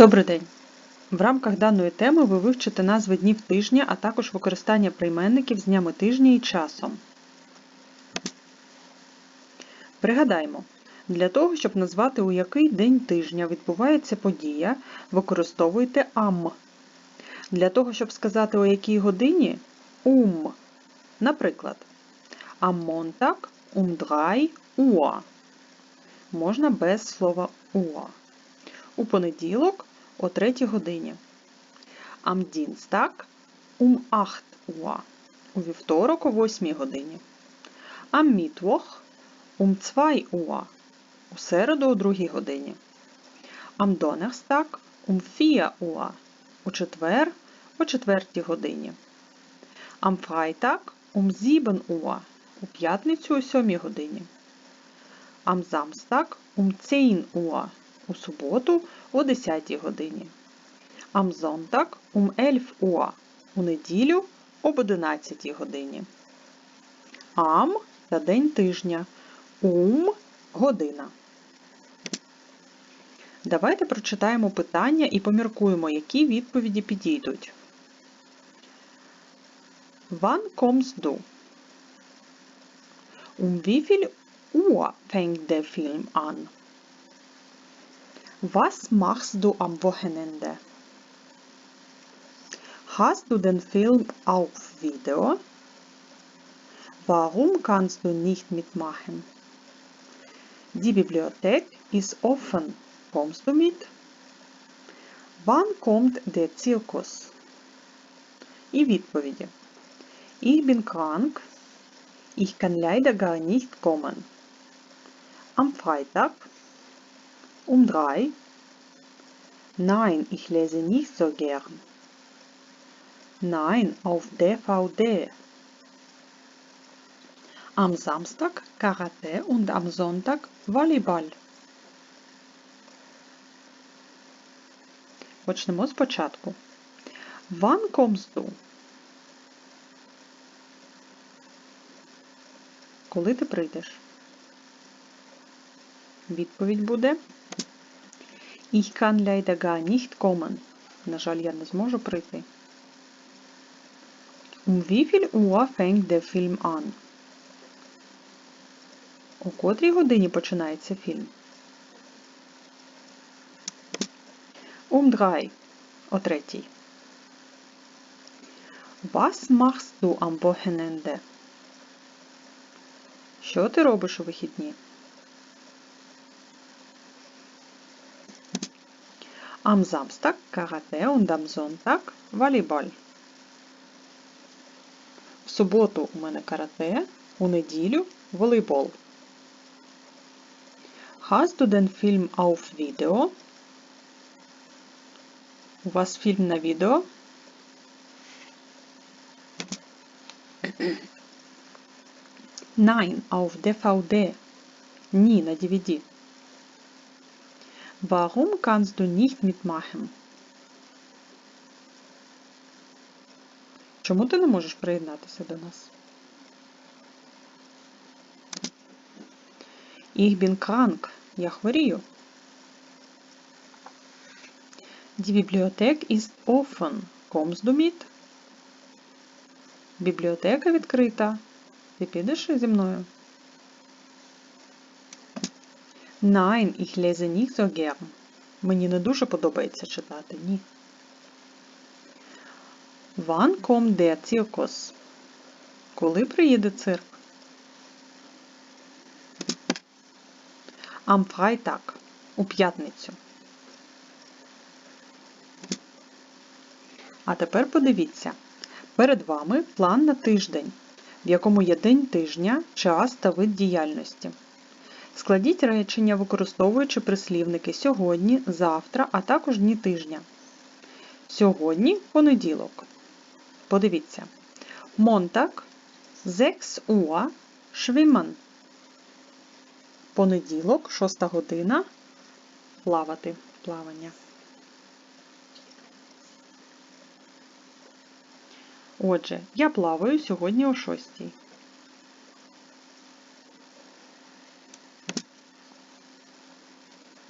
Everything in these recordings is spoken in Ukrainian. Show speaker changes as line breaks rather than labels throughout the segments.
Добрий день! В рамках даної теми ви вивчите назви днів тижня, а також використання прийменників з днями тижня і часом. Пригадаємо, для того, щоб назвати, у який день тижня відбувається подія, використовуйте ам. Для того, щоб сказати, у якій годині ум. Наприклад, am Montag 3 Uhr. Можна без слова Uhr. У понеділок о 3 годині. Am Dienstag um 8 Uhr. У вівторок о 8 годині. Am Mittwoch um 2 Uhr. У середу о 2 годині. Am Donnerstag um 4 Uhr. У четвер о 4 годині. Am Freitag um 7 Uhr. У п'ятницю о 7 годині. Am Samstag um 10 Uhr. У суботу о 10 годині. Sonntag um 11 Uhr. У неділю об 11 годині. Am – за день тижня. Um – година. Давайте прочитаємо питання і поміркуємо, які відповіді підійдуть. Wann kommst du? Um wie viel Uhr fängt der Film an? Was machst du am Wochenende? Hast du den Film auf Video? Warum kannst du nicht mitmachen? Die Bibliothek ist offen. Kommst du mit? Wann kommt der Zirkus? І відповіді. Ich bin krank. Ich kann leider gar nicht kommen. Am Freitag um drei. Nein, ich lese nicht so gern. Nein, auf DVD. Am Samstag Karate und am Sonntag Volleyball. Почнемо спочатку. Wann kommst du? Коли ти прийдеш? Відповідь буде Ich kann leider gar nicht kommen. На жаль, я не зможу прийти. Um wie viel Uhr fängt der Film an? У котрій годині починається фільм? Um drei. О третій. Was machst du am Wochenende? Що ти робиш у вихідні? Am Samstag Karate und am Sonntag Volleyball. В суботу у мене карате, у неділю волейбол. Hast du den Film auf Video? У вас фільм на відео? Nein, auf DVD. Ні, на DVD. Warum kannst du nicht mitmachen? Чому ти не можеш приєднатися до нас? Ich bin krank. Я хворію. Die Bibliothek ist offen. Kommst du mit? Бібліотека відкрита. Ти підеш зі мною? Nein, ich lese nicht so gern. Мені не дуже подобається читати, ні. Wann kommt der Zirkus? Коли приїде цирк? Am Freitag. У п'ятницю. А тепер подивіться. Перед вами план на тиждень, в якому є день тижня, час та вид діяльності. Складіть речення, використовуючи прислівники сьогодні, завтра, а також дні тижня. Сьогодні понеділок. Подивіться. Монтак 6 Uhr schwimmen. Понеділок, 6 година. Плавати. Плавання. Отже, я плаваю сьогодні о 6.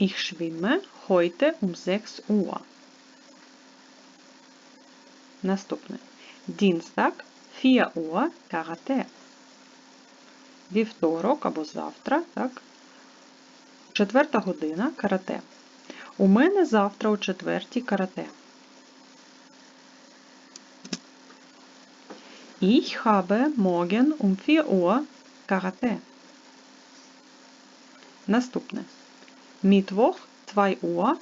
Ich schwimme heute um 6 Uhr. Наступне. Dienstag 4 Uhr карате. Вівторок або завтра, так? Четверта година карате. У мене завтра о четвертій карате. Ich habe morgen um 4 Uhr карате. Наступне. Мітвох 2 Uhr.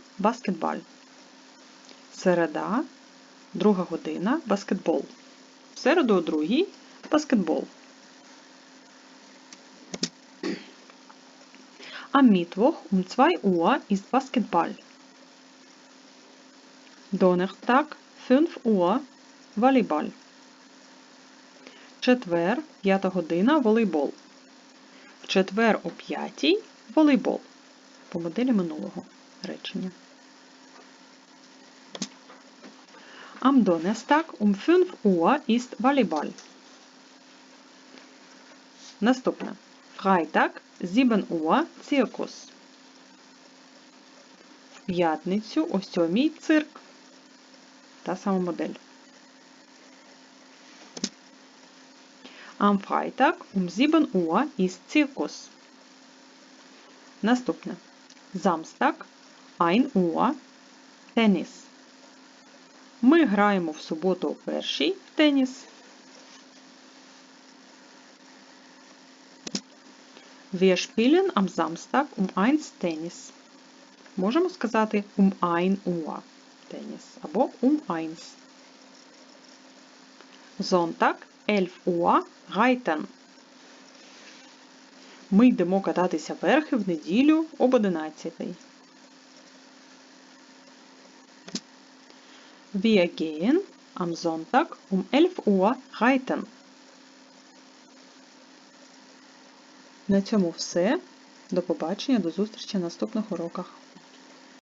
Середа, друга година баскетбол. В середу о другій баскетбол. Am Mittwoch um 2 Uhr ist Basketball. Donnerstag 5 Uhr Volleyball. Четвер, 5 година волейбол. В четвер о 5 волейбол. По моделі минулого речення. Am Donnerstag um 5 Uhr ist Volleyball. Наступне. Freitag 7 Uhr Циркус. В п'ятницю о 7 цирк. Та сама модель. Am Freitag um 7 Uhr ist Zirkus. Наступне. Samstag 1 Uhr Теніс. Ми граємо в суботу о першій в теніс. Wir spielen am Samstag um 1 Tennis. Можемо сказати um 1 Uhr теніс або um 1. Sonntag 11 Uhr Reiten. Ми йдемо кататися верхи в неділю об 11. Wir gehen am Sonntag um 11 Uhr reiten. На цьому все. До побачення, до зустрічі в наступних уроках.